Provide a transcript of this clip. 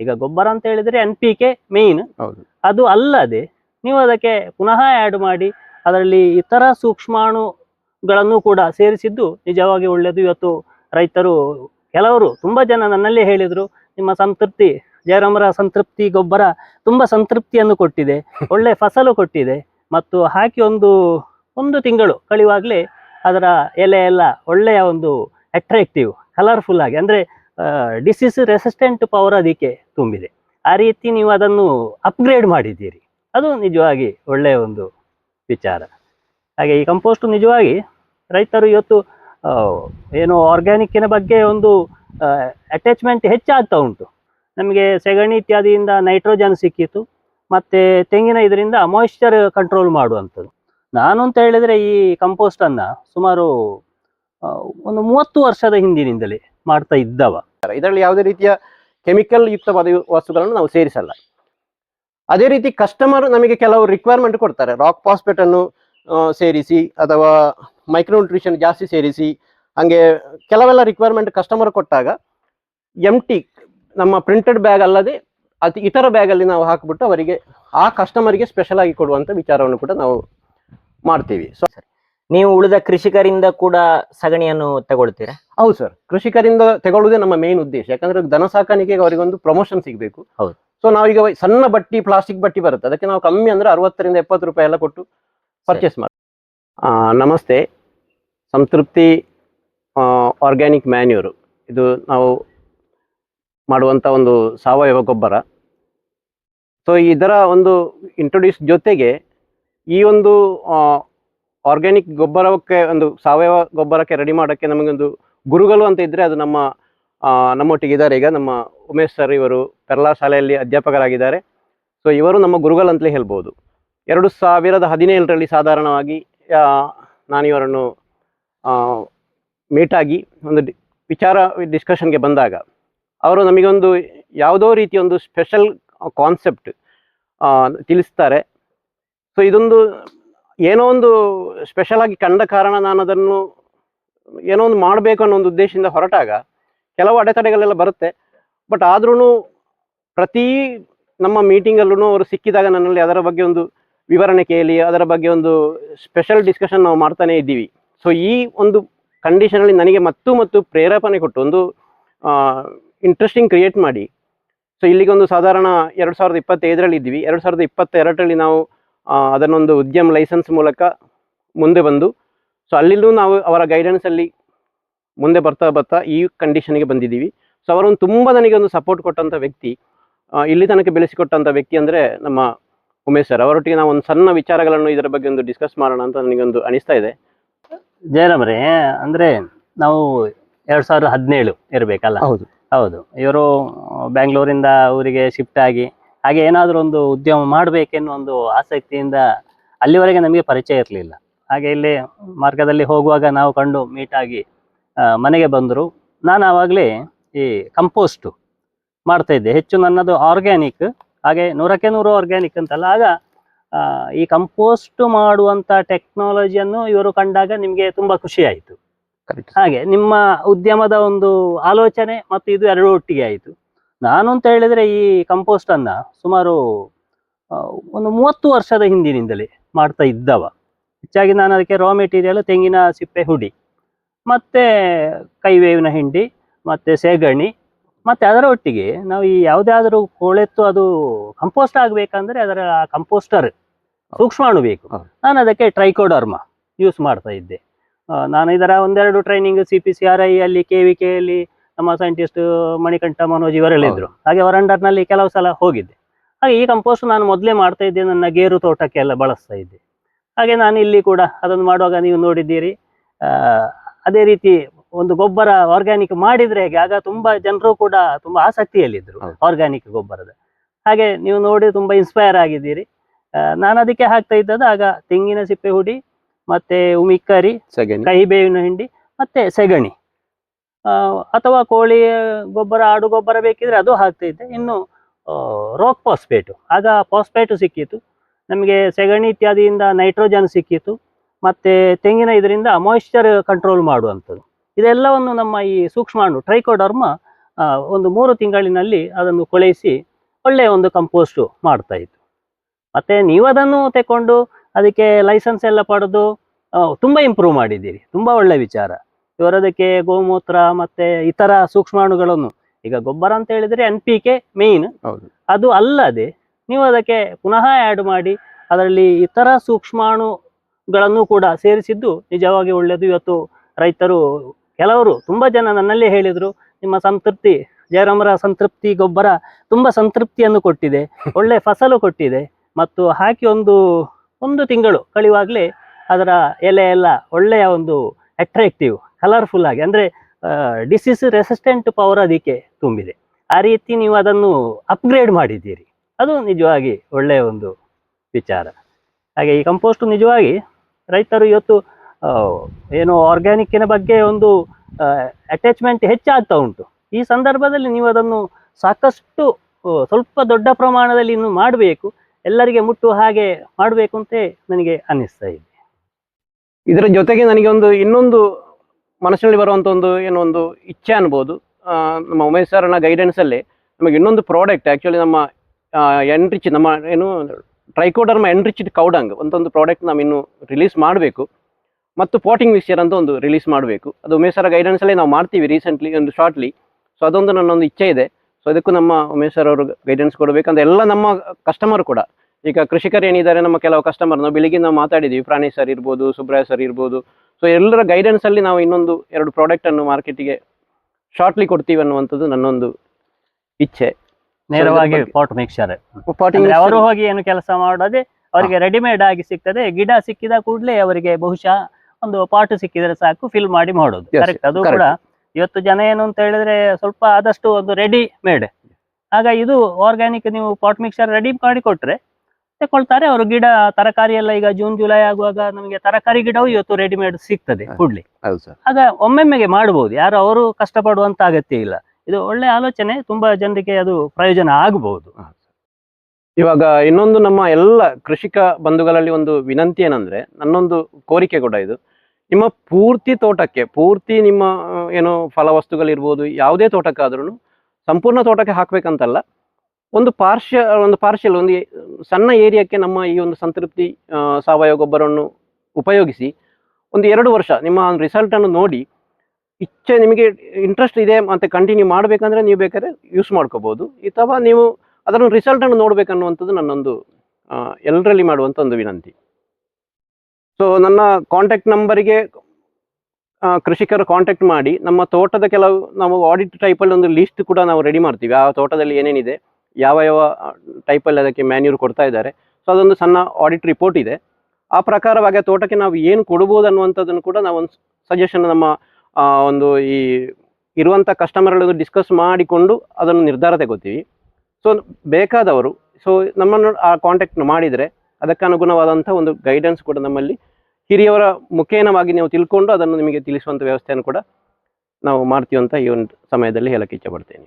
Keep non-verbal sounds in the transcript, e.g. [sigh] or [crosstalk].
ಈಗ ಗೊಬ್ಬರ ಅಂತ ಹೇಳಿದ್ರೆ ಎನ್ ಪಿ ಕೆ ಮೇನ್ ಹೌದು. ಅದು ಅಲ್ಲದೆ ನೀವು ಅದಕ್ಕೆ ಪುನಃ ಆ್ಯಡ್ ಮಾಡಿ ಅದರಲ್ಲಿ ಇತರ ಸೂಕ್ಷ್ಮಾಣುಗಳನ್ನು ಕೂಡ ಸೇರಿಸಿದ್ದು ನಿಜವಾಗಿ ಒಳ್ಳೆಯದು. ಇವತ್ತು ರೈತರು ಕೆಲವರು ತುಂಬ ಜನ ನನ್ನಲ್ಲೇ ಹೇಳಿದರು ನಿಮ್ಮ ಸಂತೃಪ್ತಿ ಜಯರಾಮರ ಸಂತೃಪ್ತಿ ಗೊಬ್ಬರ ತುಂಬ ಸಂತೃಪ್ತಿಯನ್ನು ಕೊಟ್ಟಿದೆ [laughs] ಒಳ್ಳೆ ಫಸಲು ಕೊಟ್ಟಿದೆ ಮತ್ತು ಹಾಕಿ ಒಂದು ಒಂದು ತಿಂಗಳು ಕಳಿವಾಗಲೇ ಅದರ ಎಲೆ ಎಲ್ಲ ಒಳ್ಳೆಯ ಒಂದು ಅಟ್ರಾಕ್ಟಿವ್ ಕಲರ್ಫುಲ್ ಆಗಿ ಅಂದರೆ ಡಿಸೀಸ್ ರೆಸಿಸ್ಟೆಂಟ್ ಪವರ್ ಅದಕ್ಕೆ ತುಂಬಿದೆ. ಆ ರೀತಿ ನೀವು ಅದನ್ನು ಅಪ್ಗ್ರೇಡ್ ಮಾಡಿದ್ದೀರಿ. ಅದು ನಿಜವಾಗಿ ಒಳ್ಳೆಯ ಒಂದು ವಿಚಾರ. ಹಾಗೆ ಈ ಕಂಪೋಸ್ಟು ನಿಜವಾಗಿ ರೈತರು ಇವತ್ತು ಏನು ಆರ್ಗ್ಯಾನಿಕ್ಕಿನ ಬಗ್ಗೆ ಒಂದು ಅಟ್ಯಾಚ್ಮೆಂಟ್ ಹೆಚ್ಚಾಗ್ತಾ ಉಂಟು. ನಮಗೆ ಸೆಗಣಿ ಇತ್ಯಾದಿಯಿಂದ ನೈಟ್ರೋಜನ್ ಸಿಕ್ಕಿತು. ಮತ್ತು ತೆಂಗಿನ ಇದರಿಂದ ಮಾಯಿಶ್ಚರ್ ಕಂಟ್ರೋಲ್ ಮಾಡುವಂಥದ್ದು. ನಾನು ಅಂತ ಹೇಳಿದರೆ ಈ ಕಂಪೋಸ್ಟನ್ನು ಸುಮಾರು ಒಂದು ಮೂವತ್ತು ವರ್ಷದ ಹಿಂದಿನಿಂದಲೇ ಮಾಡ್ತಾ ಇದ್ದವ. ಇದರಲ್ಲಿ ಯಾವುದೇ ರೀತಿಯ ಕೆಮಿಕಲ್ ಯುಕ್ತವಾದ ವಸ್ತುಗಳನ್ನು ನಾವು ಸೇರಿಸಲ್ಲ. ಅದೇ ರೀತಿ ಕಸ್ಟಮರ್ ನಮಗೆ ಕೆಲವು ರಿಕ್ವೈರ್ಮೆಂಟ್ ಕೊಡ್ತಾರೆ. ರಾಕ್ ಪಾಸ್ಪೇಟ್ ಅನ್ನು ಸೇರಿಸಿ ಅಥವಾ ಮೈಕ್ರೋನ್ಯೂಟ್ರಿಷನ್ ಜಾಸ್ತಿ ಸೇರಿಸಿ, ಹಂಗೆ ಕೆಲವೆಲ್ಲ ರಿಕ್ವೈರ್ಮೆಂಟ್ ಕಸ್ಟಮರ್ ಕೊಟ್ಟಾಗ ಎಂ ಟಿ ನಮ್ಮ ಪ್ರಿಂಟೆಡ್ ಬ್ಯಾಗ್ ಅಲ್ಲದೆ ಅತಿ ಇತರ ಬ್ಯಾಗಲ್ಲಿ ನಾವು ಹಾಕಿಬಿಟ್ಟು ಅವರಿಗೆ, ಆ ಕಸ್ಟಮರಿಗೆ ಸ್ಪೆಷಲ್ ಆಗಿ ಕೊಡುವಂಥ ವಿಚಾರವನ್ನು ಕೂಡ ನಾವು ಮಾಡ್ತೀವಿ. ಸೊ ನೀವು ಉಳಿದ ಕೃಷಿಕರಿಂದ ಕೂಡ ಸಗಣಿಯನ್ನು ತಗೊಳ್ತೀರಾ? ಹೌದು ಸರ್. ಕೃಷಿಕರಿಂದ ತಗೊಳ್ಳುವುದೇ ನಮ್ಮ ಮೇನ್ ಉದ್ದೇಶ. ಯಾಕಂದ್ರೆ ದನ ಸಾಕಾಣಿಕೆಗೆ ಅವರಿಗೊಂದು ಪ್ರಮೋಷನ್ ಸಿಗಬೇಕು. ಹೌದು. ಸೊ ನಾವೀಗ ಸಣ್ಣ ಬಟ್ಟಿ ಪ್ಲಾಸ್ಟಿಕ್ ಬಟ್ಟಿ ಬರುತ್ತೆ. ಅದಕ್ಕೆ ನಾವು ಕಮ್ಮಿ ಅಂದ್ರೆ ಅರವತ್ತರಿಂದ ಎಪ್ಪತ್ತು ರೂಪಾಯಿ ಎಲ್ಲ ಕೊಟ್ಟು ಪರ್ಚೇಸ್ ಮಾಡಿ ಆ, ನಮಸ್ತೆ. ಸಂತೃಪ್ತಿ ಆರ್ಗ್ಯಾನಿಕ್ ಮ್ಯಾನ್ಯೂರು ಇದು ನಾವು ಮಾಡುವಂಥ ಒಂದು ಸಾವಯವ ಗೊಬ್ಬರ. ಸೊ ಇದರ ಒಂದು ಇಂಟ್ರೊಡ್ಯೂಸ್ ಜೊತೆಗೆ ಈ ಒಂದು ಆರ್ಗ್ಯಾನಿಕ್ ಗೊಬ್ಬರಕ್ಕೆ ಒಂದು ಸಾವಯವ ಗೊಬ್ಬರಕ್ಕೆ ರೆಡಿ ಮಾಡೋಕ್ಕೆ ನಮಗೊಂದು ಗುರುಗಳು ಅಂತ ಇದ್ದರೆ ಅದು ನಮ್ಮ ನಮ್ಮೊಟ್ಟಿಗೆ ಇದ್ದಾರೆ. ಈಗ ನಮ್ಮ ಉಮೇಶ್ ಸರ್ ಇವರು ಪೆರ್ಲಾ ಶಾಲೆಯಲ್ಲಿ ಅಧ್ಯಾಪಕರಾಗಿದ್ದಾರೆ. ಸೊ ಇವರು ನಮ್ಮ ಗುರುಗಳು ಅಂತಲೇ ಹೇಳ್ಬೋದು. ಎರಡು ಸಾವಿರದ ಹದಿನೇಳರಲ್ಲಿ ಸಾಧಾರಣವಾಗಿ ನಾನು ಇವರನ್ನು ಮೀಟಾಗಿ ಒಂದು ವಿಚಾರ ಡಿಸ್ಕಷನ್ಗೆ ಬಂದಾಗ, ಅವರು ನಮಗೊಂದು ಯಾವುದೋ ರೀತಿಯ ಒಂದು ಸ್ಪೆಷಲ್ ಕಾನ್ಸೆಪ್ಟ್ ತಿಳಿಸ್ತಾರೆ. ಸೊ ಇದೊಂದು ಏನೋ ಒಂದು ಸ್ಪೆಷಲ್ ಆಗಿ ಕಂಡ ಕಾರಣ ನಾನು ಅದನ್ನು ಏನೋ ಒಂದು ಮಾಡಬೇಕು ಅನ್ನೋ ಒಂದು ಉದ್ದೇಶದಿಂದ ಹೊರಟಾಗ ಕೆಲವು ಅಡೆತಡೆಗಳೆಲ್ಲ ಬರುತ್ತೆ. ಬಟ್ ಆದ್ರೂ ಪ್ರತಿ ನಮ್ಮ ಮೀಟಿಂಗಲ್ಲೂ ಅವರು ಸಿಕ್ಕಿದಾಗ ನನ್ನಲ್ಲಿ ಅದರ ಬಗ್ಗೆ ಒಂದು ವಿವರಣೆ ಕೇಳಿ, ಅದರ ಬಗ್ಗೆ ಒಂದು ಸ್ಪೆಷಲ್ ಡಿಸ್ಕಷನ್ ನಾವು ಮಾಡ್ತಾನೆ ಇದ್ದೀವಿ. ಸೊ ಈ ಒಂದು ಕಂಡೀಷನಲ್ಲಿ ನನಗೆ ಮತ್ತು ಮತ್ತು ಪ್ರೇರೇಪಣೆ ಕೊಟ್ಟು ಒಂದು ಇಂಟ್ರೆಸ್ಟಿಂಗ್ ಕ್ರಿಯೇಟ್ ಮಾಡಿ. ಸೊ ಇಲ್ಲಿಗೆ ಒಂದು ಸಾಧಾರಣ ಎರಡು ಸಾವಿರದ ಇಪ್ಪತ್ತೈದರಲ್ಲಿ ಇದ್ದೀವಿ. ಎರಡು ಸಾವಿರದ ಇಪ್ಪತ್ತೆರಡರಲ್ಲಿ ನಾವು ಅದನ್ನೊಂದು ಉದ್ಯಮ ಲೈಸೆನ್ಸ್ ಮೂಲಕ ಮುಂದೆ ಬಂದು ಸೊ ಅಲ್ಲಿಲ್ಲೂ ನಾವು ಅವರ ಗೈಡೆನ್ಸಲ್ಲಿ ಮುಂದೆ ಬರ್ತಾ ಬರ್ತಾ ಈ ಕಂಡೀಷನ್ಗೆ ಬಂದಿದ್ದೀವಿ. ಸೊ ಅವರೊಂದು ತುಂಬ ನನಗೆ ಒಂದು ಸಪೋರ್ಟ್ ಕೊಟ್ಟಂಥ ವ್ಯಕ್ತಿ ಇಲ್ಲಿ ತನಕ ಬೆಳೆಸಿಕೊಟ್ಟಂಥ ವ್ಯಕ್ತಿ ಅಂದರೆ ನಮ್ಮ ಉಮೇಶ್ ಸರ್ ಅವರೊಟ್ಟಿಗೆ ನಾವು ಒಂದು ಸಣ್ಣ ವಿಚಾರಗಳನ್ನು ಇದರ ಬಗ್ಗೆ ಒಂದು ಡಿಸ್ಕಸ್ ಮಾಡೋಣ ಅಂತ ನನಗೊಂದು ಅನಿಸ್ತಾ ಇದೆ. ಜಯರಾಮ್ರೆ ಅಂದರೆ ನಾವು ಎರಡು ಸಾವಿರದ ಹದಿನೇಳು ಇರಬೇಕಲ್ಲ? ಹೌದು. ಹೌದು. ಇವರು ಬ್ಯಾಂಗ್ಳೂರಿಂದ ಊರಿಗೆ ಶಿಫ್ಟ್ ಆಗಿ ಹಾಗೆ ಏನಾದರೂ ಒಂದು ಉದ್ಯಮ ಮಾಡಬೇಕೆನ್ನೋ ಒಂದು ಆಸಕ್ತಿಯಿಂದ ಅಲ್ಲಿವರೆಗೆ ನಮಗೆ ಪರಿಚಯ ಇರಲಿಲ್ಲ. ಹಾಗೆ ಇಲ್ಲಿ ಮಾರ್ಗದಲ್ಲಿ ಹೋಗುವಾಗ ನಾವು ಕಂಡು ಮೀಟ್ ಆಗಿ ಆ, ಮನೆಗೆ ಬಂದರು. ನಾನು ಆವಾಗಲೇ ಈ ಕಂಪೋಸ್ಟು ಮಾಡ್ತಾ ಇದ್ದೆ. ಹೆಚ್ಚು ನನ್ನದು ಆರ್ಗ್ಯಾನಿಕ್ ಹಾಗೆ ನೂರಕ್ಕೆ ನೂರು ಆರ್ಗ್ಯಾನಿಕ್ ಅಂತಲ್ಲ. ಆಗ ಈ ಕಂಪೋಸ್ಟ್ ಮಾಡುವಂಥ ಟೆಕ್ನಾಲಜಿಯನ್ನು ಇವರು ಕಂಡಾಗ ನಿಮಗೆ ತುಂಬ ಖುಷಿ ಆಯಿತು ಹಾಗೆ ನಿಮ್ಮ ಉದ್ಯಮದ ಒಂದು ಆಲೋಚನೆ ಮತ್ತು ಇದು ಎರಡು ಒಟ್ಟಿಗೆ ಆಯಿತು. ನಾನು ಅಂತ ಹೇಳಿದ್ರೆ ಈ ಕಂಪೋಸ್ಟ್ ಅನ್ನ ಸುಮಾರು ಒಂದು ಮೂವತ್ತು ವರ್ಷದ ಹಿಂದಿನಿಂದಲೇ ಮಾಡ್ತಾ ಇದ್ದವ. ಹೆಚ್ಚಾಗಿ ನಾನು ಅದಕ್ಕೆ ರಾ ಮೆಟೀರಿಯಲ್ ತೆಂಗಿನ ಸಿಪ್ಪೆ ಹುಡಿ ಮತ್ತೆ ಕೈವೇವಿನ ಹಿಂಡಿ ಮತ್ತೆ ಸೇಗಣಿ ಮತ್ತೆ ಅದರ ಒಟ್ಟಿಗೆ ನಾವು ಈ ಯಾವುದಾದ್ರೂ ಕೋಳೆತ್ತು ಅದು ಕಂಪೋಸ್ಟ್ ಆಗಬೇಕಂದ್ರೆ ಅದರ ಕಂಪೋಸ್ಟರ್ ಸೂಕ್ಷ್ಮಾಣು ಬೇಕು ನಾನು ಅದಕ್ಕೆ ಟ್ರೈಕೋಡರ್ಮ ಯೂಸ್ ಮಾಡ್ತಾ ಇದ್ದೆ. ನಾನು ಇದರ ಒಂದೆರಡು training C P C R I ಅಲ್ಲಿ ಕೆ ವಿ ಕೆ ಅಲ್ಲಿ ನಮ್ಮ ಸೈಂಟಿಸ್ಟ್ ಮಣಿಕಂಠ ಮನೋಜ್ ಇವರೆಲ್ಲ ಇದ್ರು. ಹಾಗೆ ಅವರ ಅಂಡರ್ನಲ್ಲಿ ಕೆಲವು ಸಲ ಹೋಗಿದ್ದೆ. ಹಾಗೆ ಈ ಕಂಪೋಸ್ಟ್ ನಾನು ಮೊದಲೇ ಮಾಡ್ತಾ ಇದ್ದೆ ನನ್ನ ಗೇರು ತೋಟಕ್ಕೆ ಎಲ್ಲ ಬಳಸ್ತಾ ಇದ್ದೆ. ಹಾಗೆ ನಾನು ಇಲ್ಲಿ ಕೂಡ ಅದನ್ನು ಮಾಡುವಾಗ ನೀವು ನೋಡಿದ್ದೀರಿ ಅದೇ ರೀತಿ ಒಂದು ಗೊಬ್ಬರ ಆರ್ಗ್ಯಾನಿಕ್ ಮಾಡಿದ್ರೆ ಹೇಗೆ ಆಗ ತುಂಬಾ ಜನರು ಕೂಡ ತುಂಬಾ ಆಸಕ್ತಿಯಲ್ಲಿದ್ದರು. ಆರ್ಗ್ಯಾನಿಕ್ ಗೊಬ್ಬರದ. ಹಾಗೆ ನೀವು ನೋಡಿ ತುಂಬಾ ಇನ್ಸ್ಪೈರ್ ಆಗಿದ್ದೀರಿ. ನಾನು ಅದಕ್ಕೆ ಹಾಕ್ತಾ ಇದ್ದದ್ದು ಆಗ ತೆಂಗಿನ ಸಿಪ್ಪೆ ಹುಡಿ ಮತ್ತೆ ಉಮಿಕ್ಕರಿ ಕಹಿ ಕಹಿಬೇವಿನ ಹಿಂಡಿ ಮತ್ತೆ ಸೆಗಣಿ. ಅಥವಾ ಕೋಳಿ, ಗೊಬ್ಬರ, ಆಡು ಗೊಬ್ಬರ ಬೇಕಿದ್ರೆ ಅದು ಹಾಕ್ತಾ ಇದ್ದೆ ಇನ್ನು ರೋಕ್ ಫಾಸ್ಫೇಟ್ ಆಗ ಫಾಸ್ಫೇಟು ಸಿಕ್ಕಿತು ನಮಗೆ ಸೆಗಣಿ ಇತ್ಯಾದಿಯಿಂದ ನೈಟ್ರೋಜನ್ ಸಿಕ್ಕಿತು ಮತ್ತೆ ತೆಂಗಿನ ಇದರಿಂದ ಮಾಯಿಶ್ಚರ್ ಕಂಟ್ರೋಲ್ ಮಾಡುವಂಥದ್ದು. ಇದೆಲ್ಲವನ್ನು ನಮ್ಮ ಈ ಸೂಕ್ಷ್ಮಾಣು ಟ್ರೈಕೋಡರ್ಮ ಒಂದು ಮೂರು ತಿಂಗಳಿನಲ್ಲಿ ಅದನ್ನು ಕೊಳೆಯಿಸಿ ಒಳ್ಳೆಯ ಒಂದು ಕಂಪೋಸ್ಟು ಮಾಡ್ತಾ ಇತ್ತು ಮತ್ತೆ ನೀವು ಅದನ್ನು ತಕೊಂಡು ಅದಕ್ಕೆ ಲೈಸೆನ್ಸ್ ಎಲ್ಲ ಪಡೆದು ತುಂಬ ಇಂಪ್ರೂವ್ ಮಾಡಿದ್ದೀರಿ. ತುಂಬ ಒಳ್ಳೆ ವಿಚಾರ. ಇವರದಕ್ಕೆ ಗೋಮೂತ್ರ ಮತ್ತೆ ಇತರ ಸೂಕ್ಷ್ಮಾಣುಗಳನ್ನು. ಈಗ ಗೊಬ್ಬರ ಅಂತ ಹೇಳಿದ್ರೆ ಎನ್ ಪಿ ಕೆ ಮೇನ್ ಹೌದು. ಅದು ಅಲ್ಲದೆ ನೀವು ಅದಕ್ಕೆ ಪುನಃ ಆ್ಯಡ್ ಮಾಡಿ ಅದರಲ್ಲಿ ಇತರ ಸೂಕ್ಷ್ಮಾಣುಗಳನ್ನು ಕೂಡ ಸೇರಿಸಿದ್ದು ನಿಜವಾಗಿ ಒಳ್ಳೆಯದು. ಇವತ್ತು ರೈತರು ಕೆಲವರು ತುಂಬ ಜನ ನನ್ನಲ್ಲೇ ಹೇಳಿದರು ನಿಮ್ಮ ಸಂತೃಪ್ತಿ ಜಯರಾಮರ ಸಂತೃಪ್ತಿ ಗೊಬ್ಬರ ತುಂಬ ಸಂತೃಪ್ತಿಯನ್ನು ಕೊಟ್ಟಿದೆ ಒಳ್ಳೆ ಫಸಲು ಕೊಟ್ಟಿದೆ. ಮತ್ತು ಹಾಕಿ ಒಂದು ಒಂದು ತಿಂಗಳು ಕಳೆಯುವಾಗಲೇ ಅದರ ಎಲೆ ಎಲ್ಲ ಒಳ್ಳೆಯ ಒಂದು ಅಟ್ರಾಕ್ಟಿವ್ ಕಲರ್ಫುಲ್ ಆಗಿ, ಅಂದರೆ ಡಿಸೀಸ್ ರೆಸಿಸ್ಟೆಂಟ್ ಪವರ್ ಅದಕ್ಕೆ ತುಂಬಿದೆ. ಆ ರೀತಿ ನೀವು ಅದನ್ನು ಅಪ್ಗ್ರೇಡ್ ಮಾಡಿದ್ದೀರಿ. ಅದು ನಿಜವಾಗಿ ಒಳ್ಳೆಯ ಒಂದು ವಿಚಾರ. ಹಾಗೆ ಈ ಕಂಪೋಸ್ಟು ನಿಜವಾಗಿ ರೈತರು ಇವತ್ತು ಏನು ಆರ್ಗ್ಯಾನಿಕ್ಕಿನ ಬಗ್ಗೆ ಒಂದು ಅಟ್ಯಾಚ್ಮೆಂಟ್ ಹೆಚ್ಚಾಗ್ತಾ ಉಂಟು. ಈ ಸಂದರ್ಭದಲ್ಲಿ ನೀವು ಅದನ್ನು ಸಾಕಷ್ಟು ಸ್ವಲ್ಪ ದೊಡ್ಡ ಪ್ರಮಾಣದಲ್ಲಿ ಇನ್ನು ಮಾಡಬೇಕು. ಎಲ್ಲರಿಗೆ ಮುಟ್ಟುವ ಹಾಗೆ ಮಾಡಬೇಕು ಅಂತ ನನಗೆ ಅನ್ನಿಸ್ತಾ ಇದೆ. ಇದರ ಜೊತೆಗೆ ನನಗೆ ಒಂದು ಇನ್ನೊಂದು ಮನಸ್ಸಿನಲ್ಲಿ ಬರುವಂಥ ಒಂದು ಏನೋ ಒಂದು ಇಚ್ಛೆ ಅನ್ಬೋದು. ನಮ್ಮ ಉಮೇಶ್ ಸರ್ನ ಗೈಡೆನ್ಸಲ್ಲಿ ನಮಗೆ ಇನ್ನೊಂದು ಪ್ರಾಡಕ್ಟ್ ಆ್ಯಕ್ಚುಲಿ ನಮ್ಮ ಎನ್ರಿಚ್ ನಮ್ಮ ಏನು ಟ್ರೈಕೋಡರ್ಮ ಎನ್ರಿಚ್ಡ್ ಕೌಡಂಗ್ ಒಂದೊಂದು ಪ್ರಾಡಕ್ಟ್ ನಾವು ಇನ್ನು ರಿಲೀಸ್ ಮಾಡಬೇಕು. ಮತ್ತು ಪೋಟಿಂಗ್ ಮಿಕ್ಸ್ಚರ್ ಅಂತ ಒಂದು ರಿಲೀಸ್ ಮಾಡಬೇಕು. ಅದು ಉಮೇಶ್ ಸರ್ ಗೈಡೆನ್ಸಲ್ಲಿ ನಾವು ಮಾಡ್ತೀವಿ ರೀಸೆಂಟ್ಲಿ ಒಂದು ಶಾರ್ಟ್ಲಿ ಸೊ ಅದೊಂದು ನನ್ನೊಂದು ಇಚ್ಛೆ ಇದೆ. ಸೊ ಅದಕ್ಕೂ ನಮ್ಮ ಉಮೇಶ್ ಸರ್ ಅವರು ಗೈಡೆನ್ಸ್ ಕೊಡಬೇಕಂತ ಎಲ್ಲ ನಮ್ಮ ಕಸ್ಟಮರ್ ಕೂಡ. ಈಗ ಕೃಷಿಕರು ಏನಿದ್ದಾರೆ, ನಮ್ಮ ಕೆಲವು ಕಸ್ಟಮರ್ ನಾವು ಬೆಳಿಗ್ಗೆ ನಾವು ಮಾತಾಡಿದ್ದೀವಿ ಪ್ರಾಣಿ ಸರ್ ಇರ್ಬೋದು, ಸುಬ್ರಾಯ ಸರ್ ಇರ್ಬೋದು. ಸೊ ಎಲ್ಲರ ಗೈಡೆನ್ಸ್ ಅಲ್ಲಿ ನಾವು ಇನ್ನೊಂದು ಎರಡು ಪ್ರಾಡಕ್ಟ್ ಅನ್ನು ಮಾರ್ಕೆಟಿಗೆ ಶಾರ್ಟ್ಲಿ ಕೊಡ್ತೀವಿ ಅನ್ನುವಂಥದ್ದು ನನ್ನೊಂದು ಇಚ್ಛೆ. ನೇರವಾಗಿ ಪಾಟ್ ಮಿಕ್ಸರ್ ಅವರು ಹೋಗಿ ಏನು ಕೆಲಸ ಮಾಡೋದೇ ಅವರಿಗೆ ರೆಡಿಮೇಡ್ ಆಗಿ ಸಿಗ್ತದೆ ಗಿಡ ಸಿಕ್ಕಿದ ಕೂಡಲೇ ಅವರಿಗೆ ಬಹುಶಃ ಒಂದು ಪಾಟ್ ಸಿಕ್ಕಿದ್ರೆ ಸಾಕು ಫಿಲ್ ಮಾಡಿ ಮಾಡೋದು. ಕರೆಕ್ಟ್ ಅದು ಕೂಡ ಇವತ್ತು ಜನ ಏನು ಅಂತ ಹೇಳಿದ್ರೆ ಸ್ವಲ್ಪ ಆದಷ್ಟು ಒಂದು ರೆಡಿಮೇಡ್ ಆಗ ಇದು ಆರ್ಗ್ಯಾನಿಕ್ ನೀವು ಪಾಟ್ ಮಿಕ್ಸರ್ ರೆಡಿ ಮಾಡಿ ಕೊಟ್ರೆ ತಗೊಳ್ತಾರೆ ಅವರು ಗಿಡ ತರಕಾರಿ ಎಲ್ಲ ಈಗ ಜೂನ್ ಜುಲೈ ಆಗುವಾಗ ನಮಗೆ ತರಕಾರಿ ಗಿಡವು ಇವತ್ತು ರೆಡಿಮೇಡ್ ಸಿಗ್ತದೆ. ಕೂಡ್ಲಿ. ಆಗ ಒಮ್ಮೆಮ್ಮೆಗೆ ಮಾಡಬಹುದು ಯಾರು ಅವರು ಕಷ್ಟಪಡುವಂತ ಅಗತ್ಯ ಇಲ್ಲ. ಇದು ಒಳ್ಳೆ ಆಲೋಚನೆ ತುಂಬಾ ಜನರಿಗೆ ಅದು ಪ್ರಯೋಜನ ಆಗಬಹುದು ಇವಾಗ ಇನ್ನೊಂದು ನಮ್ಮ ಎಲ್ಲ ಕೃಷಿಕ ಬಂಧುಗಳಲ್ಲಿ ಒಂದು ವಿನಂತಿ ಏನಂದ್ರೆ ನನ್ನೊಂದು ಕೋರಿಕೆ ಕೂಡ ಇದು. ನಿಮ್ಮ ಪೂರ್ತಿ ತೋಟಕ್ಕೆ ಪೂರ್ತಿ ನಿಮ್ಮ ಏನು ಫಲವಸ್ತುಗಳಿರ್ಬೋದು ಯಾವುದೇ ತೋಟಕ್ಕಾದ್ರೂ ಸಂಪೂರ್ಣ ತೋಟಕ್ಕೆ ಹಾಕ್ಬೇಕಂತಲ್ಲ ಒಂದು ಪಾರ್ಶ್ಯ, ಒಂದು ಪಾರ್ಶಿಯಲ್ ಒಂದು ಸಣ್ಣ ಏರಿಯಾಕ್ಕೆ ನಮ್ಮ ಈ ಒಂದು ಸಂತೃಪ್ತಿ ಸಾವಯವ ಗೊಬ್ಬರವನ್ನು ಉಪಯೋಗಿಸಿ ಒಂದು ಎರಡು ವರ್ಷ ನಿಮ್ಮ ಒಂದು ರಿಸಲ್ಟನ್ನು ನೋಡಿ, ಇಚ್ಛೆ ನಿಮಗೆ ಇಂಟ್ರೆಸ್ಟ್ ಇದೆ ಮತ್ತು ಕಂಟಿನ್ಯೂ ಮಾಡಬೇಕಂದ್ರೆ ನೀವು ಬೇಕಾದ್ರೆ ಯೂಸ್ ಮಾಡ್ಕೋಬೋದು. ಅಥವಾ ನೀವು ಅದರ ರಿಸಲ್ಟನ್ನು ನೋಡಬೇಕನ್ನುವಂಥದ್ದು ನನ್ನೊಂದು ಎಲ್ಲರಲ್ಲಿ ಮಾಡುವಂಥ ಒಂದು ವಿನಂತಿ. ಸೊ ನನ್ನ ಕಾಂಟ್ಯಾಕ್ಟ್ ನಂಬರಿಗೆ ಕೃಷಿಕರು ಕಾಂಟ್ಯಾಕ್ಟ್ ಮಾಡಿ, ನಮ್ಮ ತೋಟದ ಕೆಲವು, ನಾವು ಆಡಿಟ್ ಟೈಪಲ್ಲಿ ಒಂದು ಲಿಸ್ಟ್ ಕೂಡ ನಾವು ರೆಡಿ ಮಾಡ್ತೀವಿ. ಆ ತೋಟದಲ್ಲಿ ಏನೇನಿದೆ ಯಾವ ಯಾವ ಟೈಪಲ್ಲಿ ಅದಕ್ಕೆ ಮ್ಯಾನ್ಯೂರ್ ಕೊಡ್ತಾ ಇದ್ದಾರೆ. ಸೊ ಅದೊಂದು ಸಣ್ಣ ಆಡಿಟ್ ರಿಪೋರ್ಟ್ ಇದೆ. ಆ ಪ್ರಕಾರವಾಗಿ ತೋಟಕ್ಕೆ ನಾವು ಏನು ಕೊಡ್ಬೋದು ಅನ್ನುವಂಥದ್ದನ್ನು ಕೂಡ ನಾವು ಒಂದು ಸಜೆಷನ್ ನಮ್ಮ ಒಂದು ಈ ಇರುವಂಥ ಕಸ್ಟಮರ್ಗಳು ಡಿಸ್ಕಸ್ ಮಾಡಿಕೊಂಡು ಅದನ್ನು ನಿರ್ಧಾರ ತಗೋತೀವಿ ಸೊ ಬೇಕಾದವರು ಸೊ ನಮ್ಮನ್ನು ಆ ಕಾಂಟ್ಯಾಕ್ಟ್ ಮಾಡಿದರೆ ಅದಕ್ಕೆ ಅನುಗುಣವಾದಂಥ ಒಂದು ಗೈಡೆನ್ಸ್ ಕೂಡ ನಮ್ಮಲ್ಲಿ ಹಿರಿಯವರ ಮುಖೇನವಾಗಿ ನೀವು ತಿಳ್ಕೊಂಡು ಅದನ್ನು ನಿಮಗೆ ತಿಳಿಸುವಂಥ ವ್ಯವಸ್ಥೆಯನ್ನು ಕೂಡ ನಾವು ಮಾಡ್ತೀವಂತ ಈ ಒಂದು ಸಮಯದಲ್ಲಿ ಹೇಳಕ್ಕೆ ಇಚ್ಛೆ ಪಡ್ತೇನೆ.